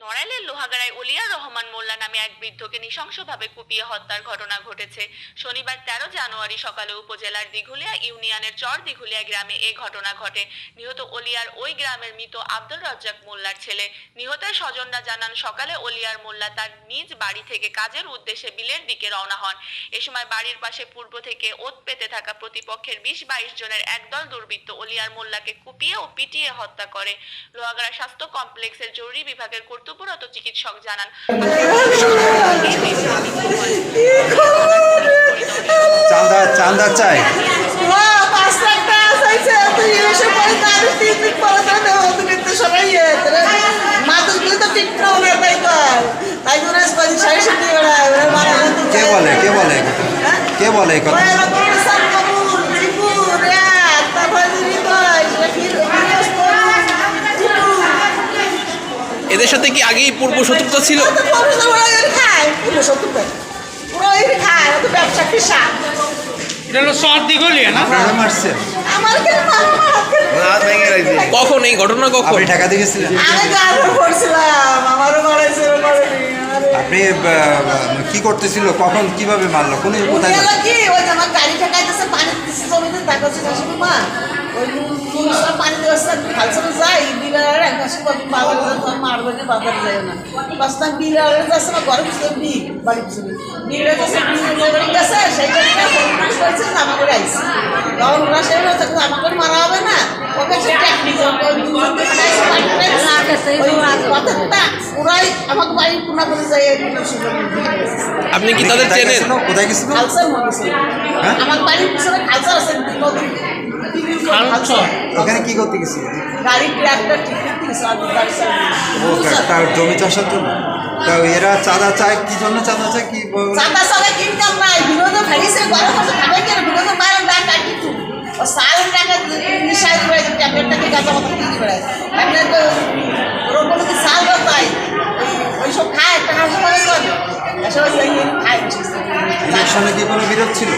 নড়াইলের লোহাগাড়ায় উলিয়ার রহমান মোল্লা নামে এক বৃদ্ধকে নৃশংসভাবে কুপিয়ে হত্যার ঘটনা ঘটেছে। শনিবার তেরো জানুয়ারি সকালে উপজেলার দিঘুলিয়া ইউনিয়নের চর দিঘুলিয়া গ্রামে এ ঘটনা ঘটে। নিহত ওলিয়ার ওই গ্রামের মৃত আব্দুল রজ্জাক মোল্লার ছেলে। নিহতের স্বজনরা জানান, সকালে ওলিয়ার মোল্লা তার নিজ বাড়ি থেকে কাজের উদ্দেশ্যে বিলের দিকে রওনা হন। এ সময় বাড়ির পাশে পূর্ব থেকে ওত পেতে থাকা প্রতিপক্ষের বিশ বাইশ জনের একদল দুর্বৃত্ত ওলিয়ার মোল্লাকে কুপিয়ে ও পিটিয়ে হত্যা করে। লোহাগাড়া স্বাস্থ্য কমপ্লেক্সের জরুরি বিভাগের কর্তব্যরত চিকিৎসক জানান। চাঁদা চাঁদা চাই। হ্যাঁ, পাঁচ লাখ টাকা চাইছে, তুই এসে পরে আপনারা মারছেন আমার কেন মারো, আমার কেন- কখন? এই ঘটনা কখন? আমারও মারাইছে ও মারেনি আরে আপনি কি করতেছিল? কখন কীভাবে মারলো? কোন কোথায় কি ওই আমার গাড়ি ঠেকাইতেছে এক মাসে কত বাবার যায় তোর মার বাড়ি বাবার যায় না বাস না যাচ্ছে না ঘরে পিছনে বি বাড়ি পিছনে বিলার যাচ্ছে বাড়ি গেছে সেইটা করছে জামা করে আইসি তখন ওরা সেই জামা করে মারা হবে না ওকে সে ওরাই আমাকে বাড়ি পুনা করে আপনি কি তাদের চেনেন কোথায় গেছিল খালসার মনে। হ্যাঁ? আমার বাড়ির পিছনে খালসা আছে ওখানে কি করতে গেছিল গাড়ি ট্রাকটা ঠিক তার জমি চাষের জন্য? তা এরা চাঁদা চায় কি জন্য চাঁদা চায় কি? চাঁদা চাঁদা ইনকাম নাই বিনোদ ফেরিছে গরম হচ্ছে খাবে কেন? বিনোদ মারেন না কাটি কিছু ও সাল টাকা গাঁজা মতো কিনে বেড়ায়। ইলেকশনে কি কোনো বিরোধ ছিল?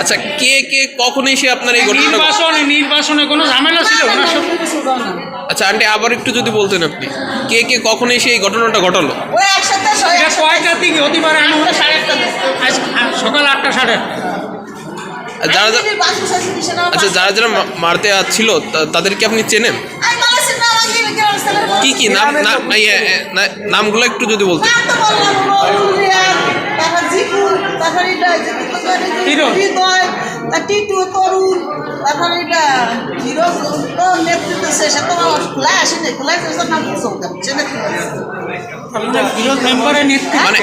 আচ্ছা কে কে কখন এসে আপনার এই ঘটনা নির্বাচনে নির্বাচনে কোনো ঝামেলা ছিল? না আচ্ছা আন্টি আবার একটু যদি বলতেন আপনি কে কে কখন এসে এই ঘটনাটা ঘটালো? এটা কয়টার দিকে হতে পারে আটটা সাড়ে আটটা সকাল আটটা সাড়ে যারা আচ্ছা যারা যারা মারতে ছিল তাদেরকে আপনি চেনেন? কি কি নাম ইয়ে, নামগুলো একটু যদি বলতেন। টিটু, তরুণ, তারপর এটা, হিরো, তো নেতৃত্ব শেষে তো আমার খোলা আসেনি, খোলা এসে নাম কি চলতে, চেনে কি? বিরোধ মেম্বারের নেতৃত্বে মানে-